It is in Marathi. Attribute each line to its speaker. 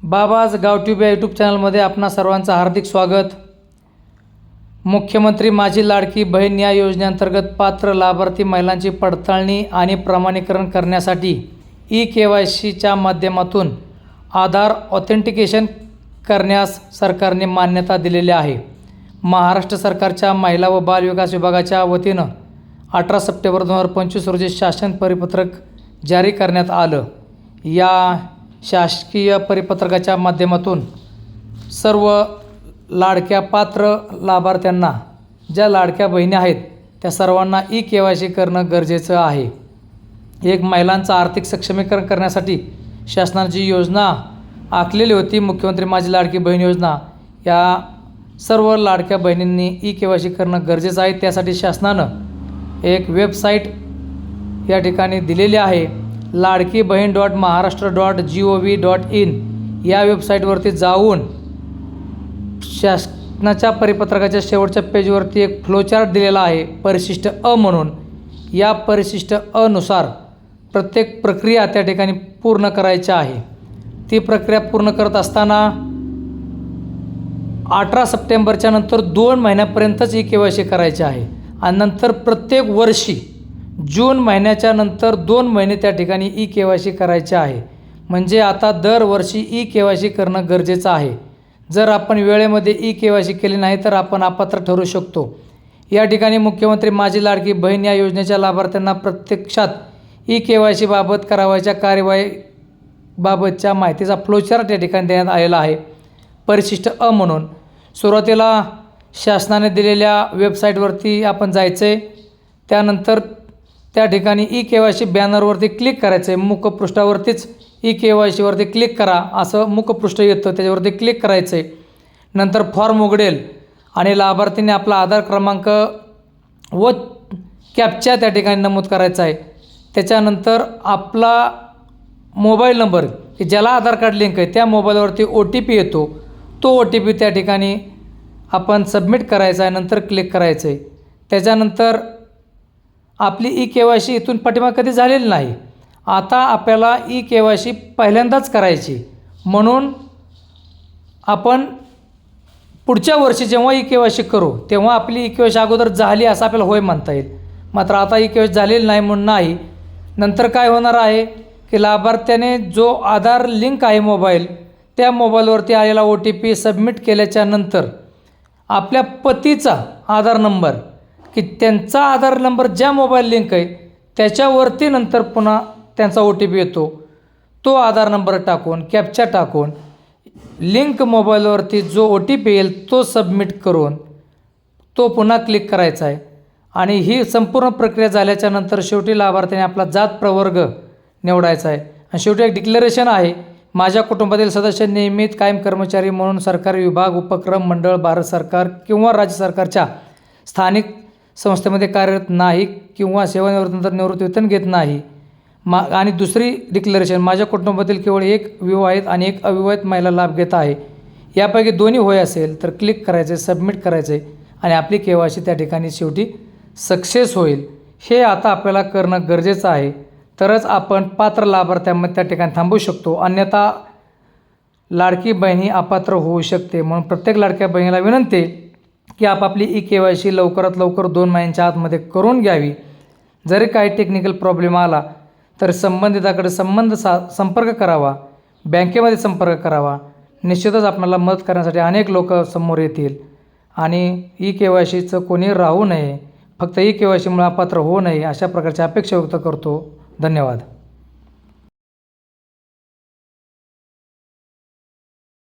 Speaker 1: बाबाज गावट्यूब या यूट्यूब चॅनलमध्ये आपणा सर्वांचं हार्दिक स्वागत. मुख्यमंत्री माझी लाडकी बहीण या योजनेअंतर्गत पात्र लाभार्थी महिलांची पडताळणी आणि प्रमाणीकरण करण्यासाठी ई के वाय सीच्या माध्यमातून आधार ऑथेंटिकेशन करण्यास सरकारने मान्यता दिलेली आहे. महाराष्ट्र सरकारच्या महिला व बालविकास विभागाच्या वतीनं अठरा सप्टेंबर दोन हजार पंचवीस रोजी शासन परिपत्रक जारी करण्यात आलं. या शासकीय परिपत्रकाच्या माध्यमातून सर्व लाडक्या पात्र लाभार्थ्यांना ज्या लाडक्या बहिणी आहेत त्या सर्वांना ई के वाय सी करणं गरजेचं आहे. एक महिलांचं आर्थिक सक्षमीकरण करण्यासाठी शासनाची योजना आखलेली होती. मुख्यमंत्री माझी लाडकी बहीण योजना. या सर्व लाडक्या बहिणींनी ई के वाय सी करणं गरजेचं आहे. त्यासाठी शासनानं एक वेबसाईट या ठिकाणी दिलेली आहे. Ladki Bahin dot Maharashtra dot G O V dot in या वेबसाईटवरती जाऊन शासनाच्या परिपत्रकाच्या शेवटच्या पेजवरती एक फ्लोचार्ट दिलेला आहे परिशिष्ट अ म्हणून. या परिशिष्ट अनुसार प्रत्येक प्रक्रिया त्या ठिकाणी पूर्ण करायची आहे. ती प्रक्रिया पूर्ण करत असताना अठरा सप्टेंबरच्या नंतर दोन महिन्यापर्यंतच ई के वाय सी करायची आहे आणि नंतर प्रत्येक वर्षी जून महिन्याच्या नंतर दोन महिने त्या ठिकाणी ई के वाय सी करायचे आहे. म्हणजे आता दरवर्षी ई के वाय सी करणं गरजेचं आहे. जर आपण वेळेमध्ये ई के वाय सी केली नाही तर आपण अपात्र ठरू शकतो. या ठिकाणी मुख्यमंत्री माझी लाडकी बहीण या योजनेच्या लाभार्थ्यांना प्रत्यक्षात ई के वाय सीबाबत करावयाच्या कार्यवाहीबाबतच्या माहितीचा फ्लोचार्ट या ठिकाणी देण्यात आलेला आहे. परिशिष्ट अ म्हणून. सुरुवातीला शासनाने दिलेल्या वेबसाईटवरती आपण जायचं आहे त्यानंतर त्या ठिकाणी ई के वाय सी बॅनरवरती क्लिक करायचं आहे मुखपृष्ठावरतीच ई के वाय सीवरती क्लिक करा. असं मुखपृष्ठ येतं. त्याच्यावरती क्लिक करायचं आहे नंतर फॉर्म उघडेल. आणि लाभार्थीने आपला आधार क्रमांक व कॅपच्या त्या ठिकाणी नमूद करायचा आहे. त्याच्यानंतर आपला मोबाईल नंबर की ज्याला आधार कार्ड लिंक आहे त्या मोबाईलवरती ओ टी पी येतो. तो ओ टी पी त्या ठिकाणी आपण सबमिट करायचा आहे. नंतर क्लिक करायचं आहे त्याच्यानंतर आपली ई के वाय सी इथून पाठिंबा कधी झालेली नाही. आता आपल्याला ई के वाय सी पहिल्यांदाच करायची. म्हणून आपण पुढच्या वर्षी जेव्हा ई के वाय सी करू तेव्हा आपली ई के वाय सी अगोदर झाली असं आपल्याला होय म्हणता येईल. मात्र आता ई के वाय सी झालेली नाही म्हणून नाही. नंतर काय होणार आहे की लाभार्थ्याने जो आधार लिंक आहे मोबाईल त्या मोबाईलवरती आलेला ओ टी पी सबमिट केल्याच्यानंतर आपल्या पतीचा आधार नंबर की त्यांचा आधार नंबर ज्या मोबाईल लिंक आहे त्याच्यावरती नंतर पुन्हा त्यांचा ओ टी पी येतो. तो आधार नंबर टाकून कॅप्चा टाकून लिंक मोबाईलवरती जो ओ टी पी येईल तो सबमिट करून तो पुन्हा क्लिक करायचा आहे. आणि ही संपूर्ण प्रक्रिया झाल्याच्यानंतर शेवटी लाभार्थ्याने आपला जात प्रवर्ग निवडायचा आहे. आणि शेवटी एक डिक्लेरेशन आहे. माझ्या कुटुंबातील सदस्य नियमित कायम कर्मचारी म्हणून सरकारी विभाग उपक्रम मंडळ भारत सरकार किंवा राज्य सरकारच्या स्थानिक संस्थेमध्ये कार्यरत नाही किंवा सेवानिवृत्तीनंतर निवृत्ती वेतन घेत नाही. मा आणि दुसरी डिक्लेरेशन माझ्या कुटुंबातील केवळ एक विवाहित आणि एक अविवाहित महिला लाभ घेत आहे. यापैकी दोन्ही होय असेल तर क्लिक करायचे सबमिट करायचे आणि आपली केवायसी त्या ठिकाणी शेवटी सक्सेस होईल. हे आता आपल्याला करणं गरजेचं आहे. तरच आपण पात्र लाभार्थ्यांमध्ये त्या ठिकाणी थांबू शकतो. अन्यथा लाडकी बहिणी अपात्र होऊ शकते म्हणून प्रत्येक लाडक्या बहिणीला विनंती आहे की आपापली ई के वाय सी लवकरात लवकर दोन महिन्यांच्या आतमध्ये करून घ्यावी. जरी काही टेक्निकल प्रॉब्लेम आला तर संबंधिताकडे संबंध सा संपर्क करावा. बँकेमध्ये संपर्क करावा. निश्चितच आपल्याला मदत करण्यासाठी अनेक लोक समोर येतील. आणि ई के वाय सीचं कोणी राहू नये फक्त ई के वाय सीमुळे अपात्र होऊ नये अशा प्रकारची अपेक्षा व्यक्त करतो. धन्यवाद.